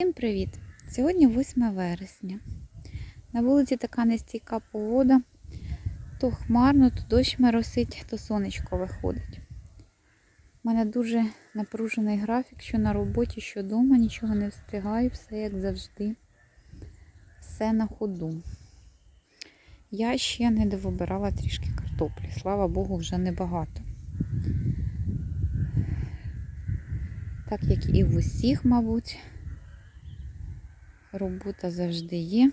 Всім привіт! Сьогодні 8 вересня. На вулиці така нестійка погода. То хмарно, то дощ моросить, то сонечко виходить. У мене дуже напружений графік, що на роботі, що вдома, нічого не встигаю, все як завжди. Все на ходу. Я ще не довибирала трішки картоплі. Слава Богу, вже небагато. Так як і в усіх, мабуть. Робота завжди є,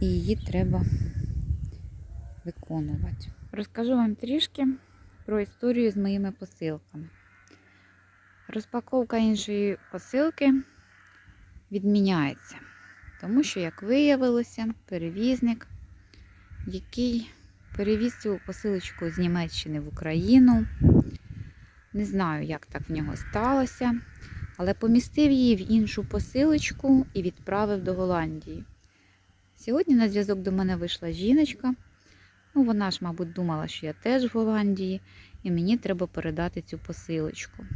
і її треба виконувати. Розкажу вам трішки про історію з моїми посилками. Розпаковка іншої посилки відміняється, тому що, як виявилося, перевізник, який перевіз цю посилочку з Німеччини в Україну, не знаю, як так в нього сталося але помістив її в іншу посилочку і відправив до Голландії. Сьогодні на зв'язок до мене вийшла жіночка. Ну, вона ж, мабуть, думала, що я теж в Голландії, і мені треба передати цю посилочку.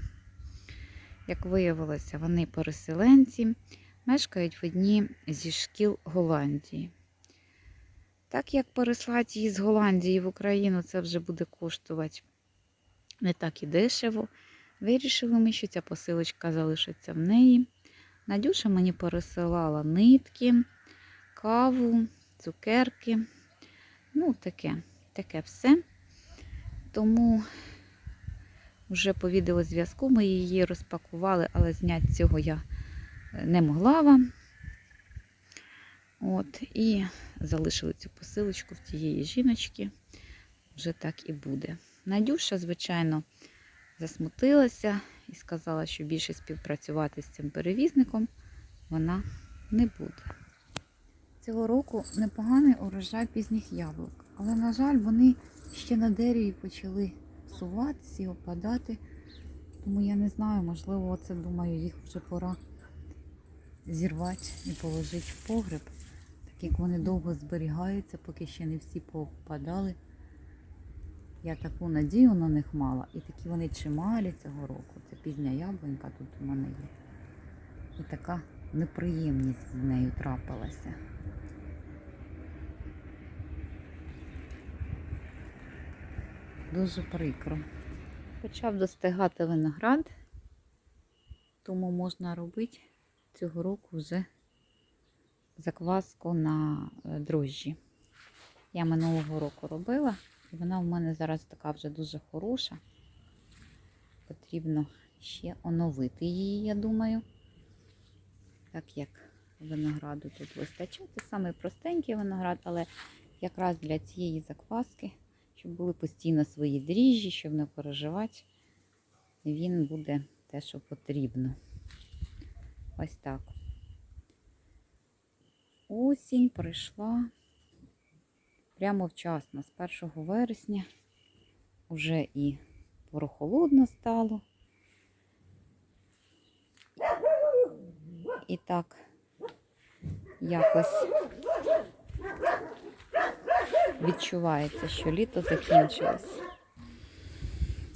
Як виявилося, вони переселенці, мешкають в одній зі шкіл Голландії. Так як переслати її з Голландії в Україну, це вже буде коштувати не так і дешево. Вирішили ми, що ця посилочка залишиться в неї. Надюша мені пересилала нитки, каву, цукерки. Ну, таке, таке все. Тому вже по відеозв'язку ми її розпакували, але зняти цього я не могла вам. От, І залишили цю посилочку в тієї жіночки. Вже так і буде. Надюша, звичайно, засмутилася і сказала, що більше співпрацювати з цим перевізником вона не буде. Цього року непоганий урожай пізніх яблук, але, на жаль, вони ще на дереві почали суватися і опадати. Тому я не знаю, можливо, оце думаю, їх вже пора зірвати і положити в погреб, так як вони довго зберігаються, поки ще не всі попадали. Я таку надію на них мала. І такі вони чималі цього року. Це пізня яблунька тут у мене є. І така неприємність з нею трапилася. Дуже прикро. Почав достигати виноград, тому можна робити цього року вже закваску на дрожжі. Я минулого року робила. І вона в мене зараз така вже дуже хороша. Потрібно ще оновити її, я думаю. Так як винограду тут вистачає. Це саме простенький виноград, але якраз для цієї закваски, щоб були постійно свої дріжджі, щоб не переживати, він буде те, що потрібно. Ось так. Осінь прийшла прямо вчасно, з 1 вересня вже і прохолодно стало. І так якось відчувається, що літо закінчилось.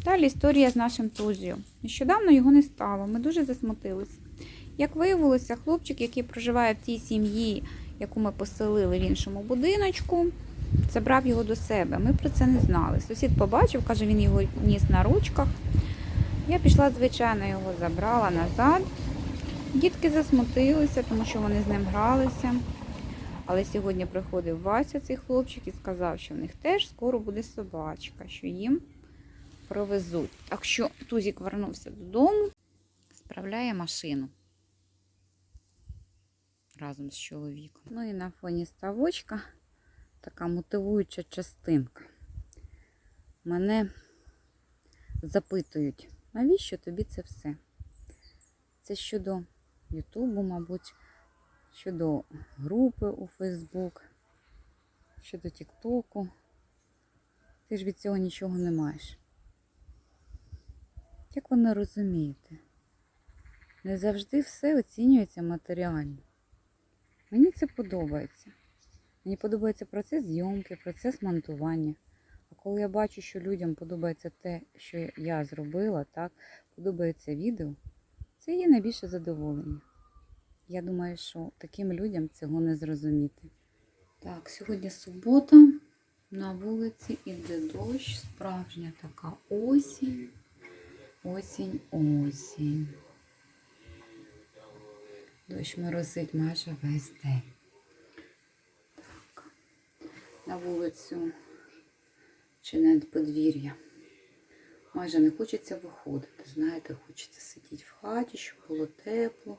Далі історія з нашим Тузією. Нещодавно його не стало, ми дуже засмутилися. Як виявилося, хлопчик, який проживає в тій сім'ї, яку ми поселили в іншому будиночку, забрав його до себе. Ми про це не знали. Сусід побачив, каже, він його ніс на ручках. Я пішла, звичайно, його забрала назад. Дітки засмутилися, тому що вони з ним гралися. Але сьогодні приходив Вася, цей хлопчик, і сказав, що в них теж скоро буде собачка, що їм провезуть. Так що Тузік вернувся додому, справляє машину разом з чоловіком. Ну і на фоні ставочка така мотивуюча частинка. Мене запитують, навіщо тобі це все? Це щодо Ютубу, мабуть, щодо групи у Фейсбук, щодо Тіктоку. Ти ж від цього нічого не маєш. Як ви не розумієте? Не завжди все оцінюється матеріально. Мені це подобається. Мені подобається процес зйомки, процес монтування. А коли я бачу, що людям подобається те, що я зробила, так, подобається відео, Це її найбільше задоволення. Я думаю, що таким людям цього не зрозуміти. Так, сьогодні субота. На вулиці іде дощ, справжня така осінь. Осінь, осінь. Дощ моросить майже весь день. На вулицю чи на подвір'я. Майже не хочеться виходити. Знаєте, хочеться сидіти в хаті, щоб було тепло.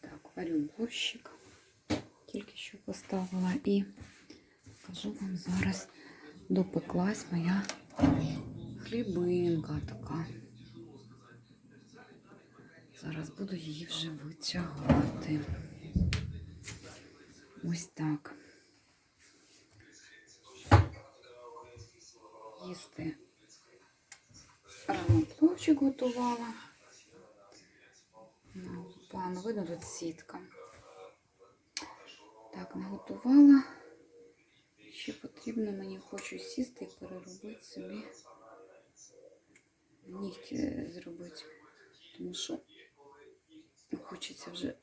Так, варю борщик. Тільки що поставила і покажу вам зараз допеклась моя хлібинка така. Зараз буду її вже витягати. Ось так. Їсти рано пловчик готувала. Ну, Погано видно тут сітка. Так, наготувала. Ще потрібно мені хочу сісти і переробити собі нігті зробити. Тому що хочеться вже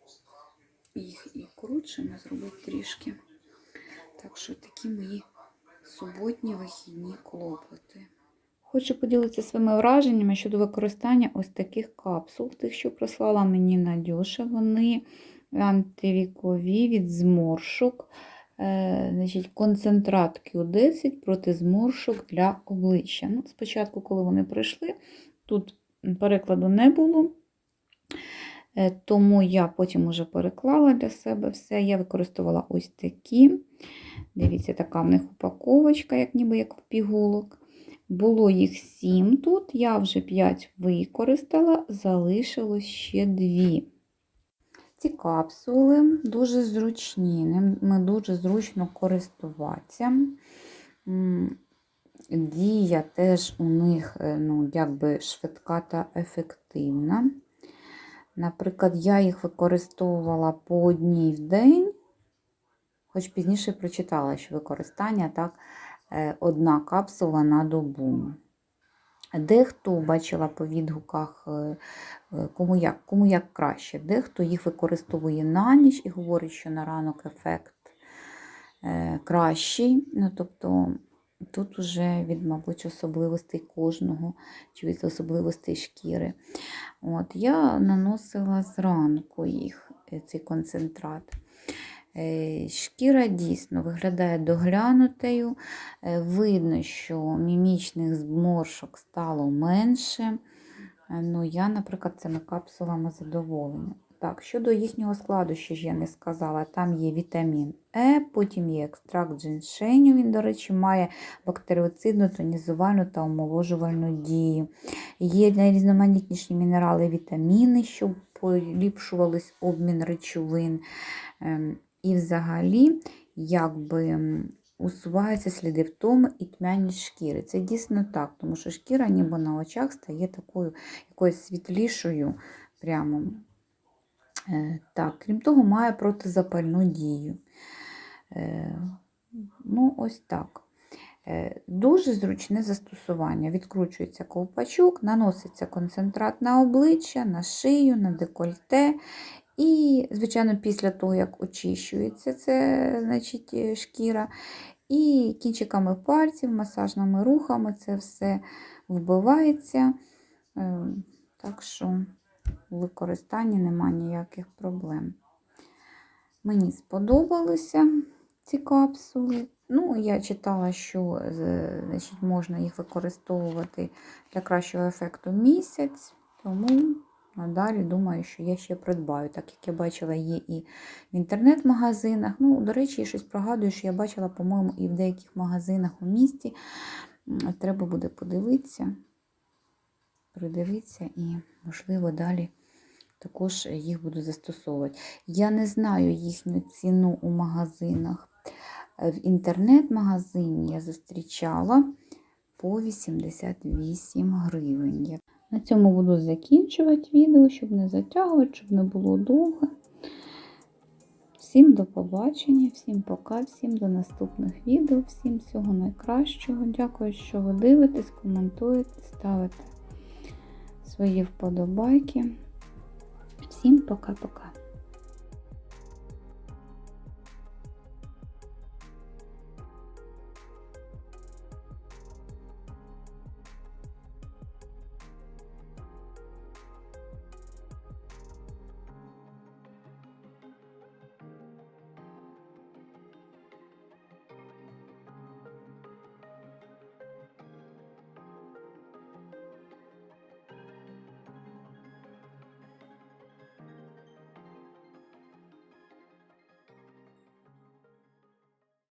їх і коротшими зробити трішки. Так що такі мої суботні вихідні клопоти. Хочу поділитися своїми враженнями щодо використання ось таких капсул, тих, що прислала мені Надюша. Вони антивікові від зморшок. Е, значить, концентрат Q10 проти зморшок для обличчя. Ну, спочатку, коли вони прийшли, тут перекладу не було. Е, Тому я потім уже переклала для себе все. Я використовувала ось такі. Дивіться, така в них упаковочка, як ніби як пігулок. Було їх 7 тут, я вже 5 використала, залишилось ще 2. Ці капсули дуже зручні, ними дуже зручно користуватися. Дія теж у них е, ну, якби швидка та ефективна. Наприклад, я їх використовувала по одній в день, хоч пізніше прочитала, що використання так, е, одна капсула на добу. Дехто бачила по відгуках, е, е, кому як, кому як краще. Дехто їх використовує на ніч і говорить, що на ранок ефект кращий. Ну, тобто тут вже від, мабуть, особливостей кожного чи від особливостей шкіри. От, Я наносила зранку їх, е, цей концентрат. Е, Шкіра дійсно виглядає доглянутою. Е, Видно, що мімічних зморшок стало менше. Ну, я, наприклад, цими капсулами задоволена. Так, щодо їхнього складу, що ж я не сказала, там є вітамін Е, потім є екстракт джиншеню. Він, до речі, має бактеріоцидну, тонізувальну та омоложувальну дію. Є найрізноманітніші мінерали, вітаміни, щоб поліпшувались обмін речовин. Ем, І взагалі, якби усуваються сліди втоми і тьмяність шкіри. Це дійсно так, тому що шкіра ніби на очах стає такою якоюсь світлішою. Прямо. Е, Так, крім того, має протизапальну дію. Е, Ну, ось так. Е, Дуже зручне застосування. Відкручується ковпачок, наноситься концентрат на обличчя, на шию, на декольте. І, звичайно, після того, як очищується це, значить, шкіра. І кінчиками пальців, масажними рухами це все вбивається. Е, Так що в використанні немає ніяких проблем. Мені сподобалися ці капсули. Ну, я читала, що е, значить, можна їх використовувати для кращого ефекту місяць, тому надалі думаю, що я ще придбаю, так як я бачила, є і в інтернет-магазинах. Ну, до речі, я щось пригадую, що я бачила, по-моєму, і в деяких магазинах у місті. Треба буде подивитися, придивитися і, можливо, далі також їх буду застосовувати. Я не знаю їхню ціну у магазинах. Е, В інтернет-магазині я зустрічала по 88 гривень. На цьому буду закінчувати відео, щоб не затягувати, щоб не було довго. Всім до побачення, всім пока, всім до наступних відео, всім всього найкращого. Дякую, що ви дивитесь, коментуєте, ставите свої вподобайки. Всім пока-пока.